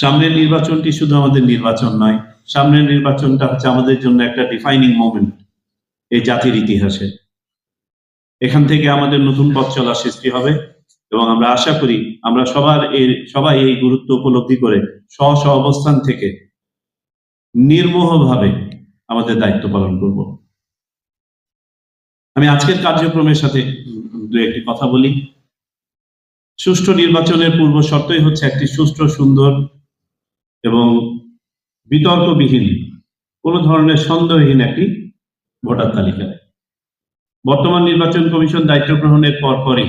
সামনের নির্বাচনটি শুধু আমাদের নির্বাচন নয়, সামনের নির্বাচনটা হচ্ছে আমাদের জন্য একটা ডিফাইনিং মোমেন্ট এই জাতির ইতিহাসে। এখান থেকে আমাদের নতুন পথ চলা সৃষ্টি হবে এবং আমরা আশা করি আমরা সবার এই, সবাই এই গুরুত্ব উপলব্ধি করে স্ব স্ব অবস্থান থেকে নির্মোহভাবে আমাদের দায়িত্ব পালন করব। আমি আজকের কার্যক্রমের সাথে দু একটি কথা বলি। সুষ্ঠু নির্বাচনের পূর্ব শর্তই হচ্ছে একটি সুষ্ঠু, সুন্দর এবং বিতর্কবিহীন, কোন ধরনের সন্দেহহীন একটি ভোটার তালিকা। বর্তমান নির্বাচন কমিশন দায়িত্ব গ্রহণের পরপরই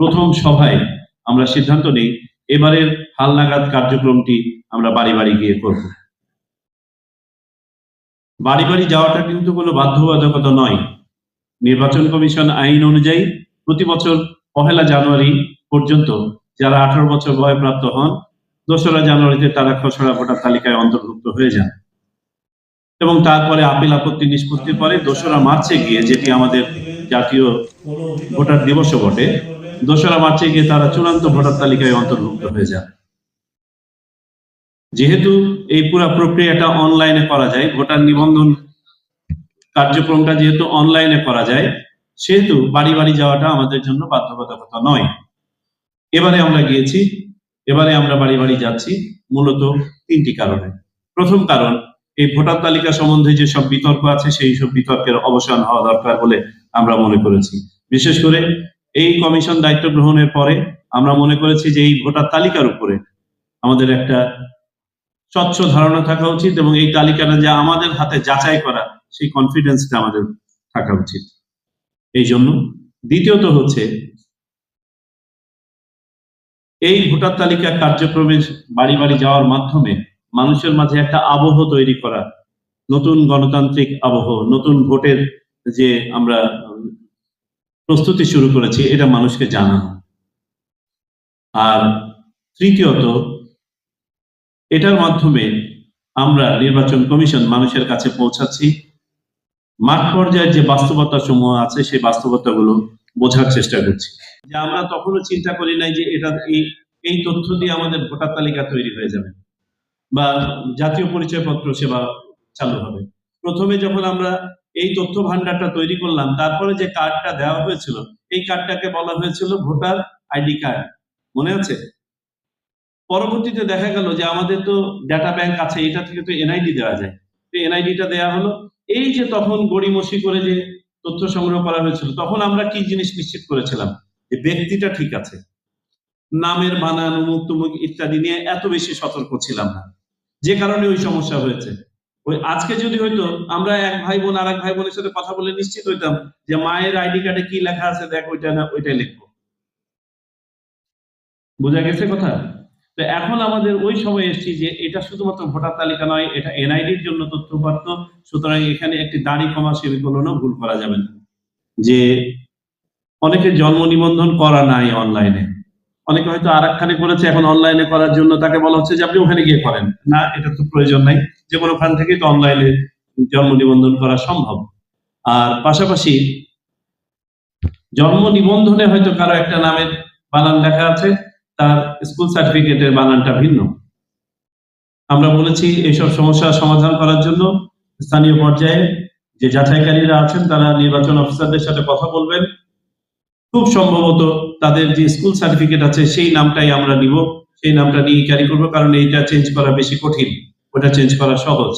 প্রথম সভায় আমরা সিদ্ধান্ত নেই, এবারের হালনাগাদ কার্যক্রমটি আমরা বাড়ি বাড়ি গিয়ে করব। বাড়ি বাড়ি যাওয়াটা কিন্তু কোনো বাধ্যবাধকতা নয়। নির্বাচন কমিশন আইন অনুযায়ী প্রতি বছর পহেলা জানুয়ারি পর্যন্ত যারা আঠারো বছর বয়প্রাপ্ত হন দোসরা জানুয়ারিতে তারা খসড়া ভোটার তালিকায় অন্তর্ভুক্ত হয়ে যান। এবং তারপরে আপিল আপত্তি নিষ্পত্তির পরে দোসরা মার্চে গিয়ে যেটি আমাদের জাতীয় ভোটার দিবসও বটে, দোসরা মার্চে গিয়ে তারা চূড়ান্ত ভোটার তালিকায় অন্তর্ভুক্ত হয়ে যান। যেহেতু এই পুরো প্রক্রিয়াটা অনলাইনে করা যায়, ভোটার নিবন্ধন কার্যক্রমটা যেহেতু অনলাইনে করা যায়, সেহেতু বাড়ি বাড়ি যাওয়াটা আমাদের জন্য বাধ্যবাধকতা নয়। এবারে আমরা গিয়েছি এবারে আমরা বাড়ি বাড়ি যাচ্ছি, মূলত তিনটি কারণে। প্রথম কারণ, এই ভোটার তালিকা সম্বন্ধে যে সব বিতর্ক আছে, সেই সব বিতর্কের অবসান হওয়া দরকার বলে আমরা মনে করেছি। বিশেষ করে এই কমিশন দায়িত্ব গ্রহণের পরে আমরা মনে করেছি যে এই ভোটার তালিকার উপরে আমাদের একটা স্বচ্ছ ধারণা থাকা উচিত এবং এই তালিকাটা যা আমাদের হাতে যাচাই করা, সেই কনফিডেন্সটা আমাদের থাকা উচিত। এই জন্য দ্বিতীয়ত হচ্ছে এই ভোটার তালিকা কার্যক্রমে বাড়ি বাড়ি যাওয়ার মাধ্যমে মানুষের মাঝে একটা আবহ তৈরি করা, নতুন গণতান্ত্রিক আবহ, নতুন ভোটের যে আমরা প্রস্তুতি শুরু করেছি, এটা মানুষকে জানানো। আর তৃতীয়ত, এটার মাধ্যমে আমরা নির্বাচন কমিশন মানুষের কাছে পৌঁছাচ্ছি। মাঠ পর্যায়ের যে বাস্তবতা সমূহ আছে, সেই বাস্তবতাগুলো বোঝার চেষ্টা করছি। যে আমরা তখনও চিন্তা করি নাই যে এটা এই তথ্য দিয়ে আমাদের ভোটার তালিকা তৈরি হয়ে যাবে বা জাতীয় পরিচয়পত্র সেবা চালু হবে। প্রথমে যখন আমরা এই তথ্য ভান্ডারটা তৈরি করলাম, তারপরে যে কার্ডটা দেওয়া হয়েছিল, এই কার্ডটাকে বলা হয়েছিল ভোটার আইডি কার্ড। মনে আছে? পরবর্তীতে দেখা গেল যে আমাদের তো ডাটা ব্যাংক আছে, এটা থেকে তো এনআইডি দেওয়া যায়। তো এনআইডিটা দেওয়া হলো। এই যে তখন গড়িমসি করে যে তথ্য সংগ্রহ করা হয়েছিল, তখন আমরা কি জিনিস নিশ্চিত করেছিলাম? যে ব্যক্তিটা ঠিক আছে। নামের বানান উমুক তুমুক ইত্যাদি নিয়ে এত বেশি সতর্ক ছিলাম না। যে কারণে ওই সমস্যা হয়েছে। ওই আজকে যদি হয়তো আমরা এক ভাই বোন আর এক ভাই বোনের সাথে কথা বলে নিশ্চিত হইতাম যে মায়ের আইডি কার্ডে কি লেখা আছে, দেখ ওইটা না, ওইটাই লিখব। বোঝা গেছে কথা? তো এখন আমাদের ওই সময় এসেছি যে এটা শুধুমাত্র ভোটার তালিকা নয়, এটা এনআইডির জন্য তথ্য সুতরাং এখানে একটি দাড়ি কমা সেমিকোলনও ভুল করা যাবে না। যে অনেকে জন্ম নিবন্ধন করা নাই অনলাইনে অনেকে হয়তো আর একখানে করেছে, এখন অনলাইনে করার জন্য তাকে বলা হচ্ছে যে আপনি ওখানে গিয়ে করেন। না, এটা তো প্রয়োজন নাই। যে কোনো ওখান থেকেই তো অনলাইনে জন্ম নিবন্ধন করা সম্ভব। আর পাশাপাশি জন্ম নিবন্ধনে হয়তো কারও একটা নামের বানান লেখা আছে, তার স্কুল সার্টিফিকেটের বানানটা ভিন্ন। আমরা বলেছি এইসব সমস্যার সমাধান করার জন্য স্থানীয় পর্যায়ে যে যাচাইকারীরা আছেন, তারা নির্বাচন অফিসারদের সাথে কথা বলবেন। খুব সম্ভবত তাদের যে স্কুল সার্টিফিকেট আছে, সেই নামটাই আমরা নিব। সেই নামটা নিয়ে ক্যারি করব, কারণ এইটা চেঞ্জ করা বেশি কঠিন। ওটা চেঞ্জ করা সহজ।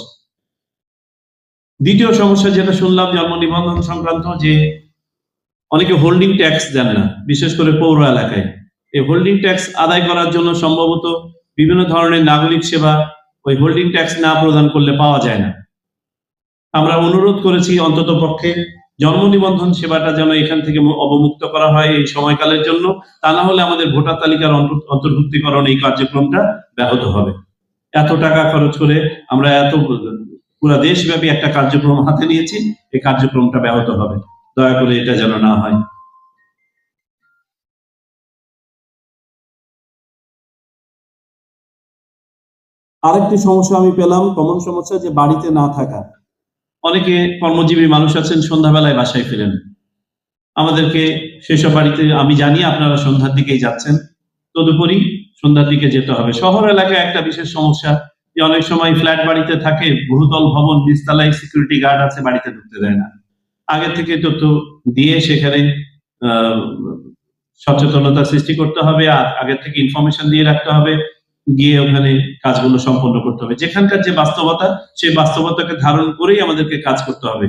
দ্বিতীয় সমস্যা যেটা শুনলাম জন্ম নিবন্ধন সংক্রান্ত, যে অনেকে হোল্ডিং ট্যাক্স দেন না, বিশেষ করে পৌর এলাকায়। এই হোল্ডিং ট্যাক্স আদায় করার জন্য সম্ভবত বিভিন্ন ধরনের নাগরিক সেবা ওই হোল্ডিং ট্যাক্স না প্রদান করলে পাওয়া যায় না। আমরা অনুরোধ করেছি অন্তত পক্ষে জন্ম নিবন্ধন সেবাটা যেন এখান থেকে অবমুক্ত করা হয় এই সময়কালের জন্য, তা না হলে আমাদের ভোটার তালিকার অন্তর্ভুক্তিকরণ এই কার্যক্রমটা ব্যাহত হবে। এত টাকা খরচ করে আমরা এত পুরো দেশব্যাপী একটা কার্যক্রম হাতে নিয়েছি, এই কার্যক্রমটা ব্যাহত হবে। দয়া করে এটা যেন না হয়। আরেকটি সমস্যা আমি পেলাম কমন সমস্যা যে বাড়িতে না থাকা। অনেকে কর্মজীবী মানুষ আছেন, সন্ধ্যাবেলায় বাসায় ফিরেন। আমাদেরকে সেসব বাড়িতে আমি জানি, আপনারা সন্ধ্যার দিকেই যাচ্ছেন। তদুপরি সন্ধ্যার দিকে যেতে হবে। শহর এলাকায় একটা বিশেষ সমস্যা যে অনেক সময় ফ্ল্যাট বাড়িতে থাকে, বহুতল ভবন নিচতলায় সিকিউরিটি গার্ড আছে, বাড়িতে ঢুকতে দেয় না। আগে থেকে তথ্য দিয়ে সেখানে সচেতনতা সৃষ্টি করতে হবে, আর আগে থেকে ইনফরমেশন দিয়ে রাখতে হবে। গিয়ে ওখানে কাজগুলো সম্পন্ন করতে হবে। যেখানকার যে বাস্তবতা, সেই বাস্তবতাকে ধারণ করেই আমাদেরকে কাজ করতে হবে।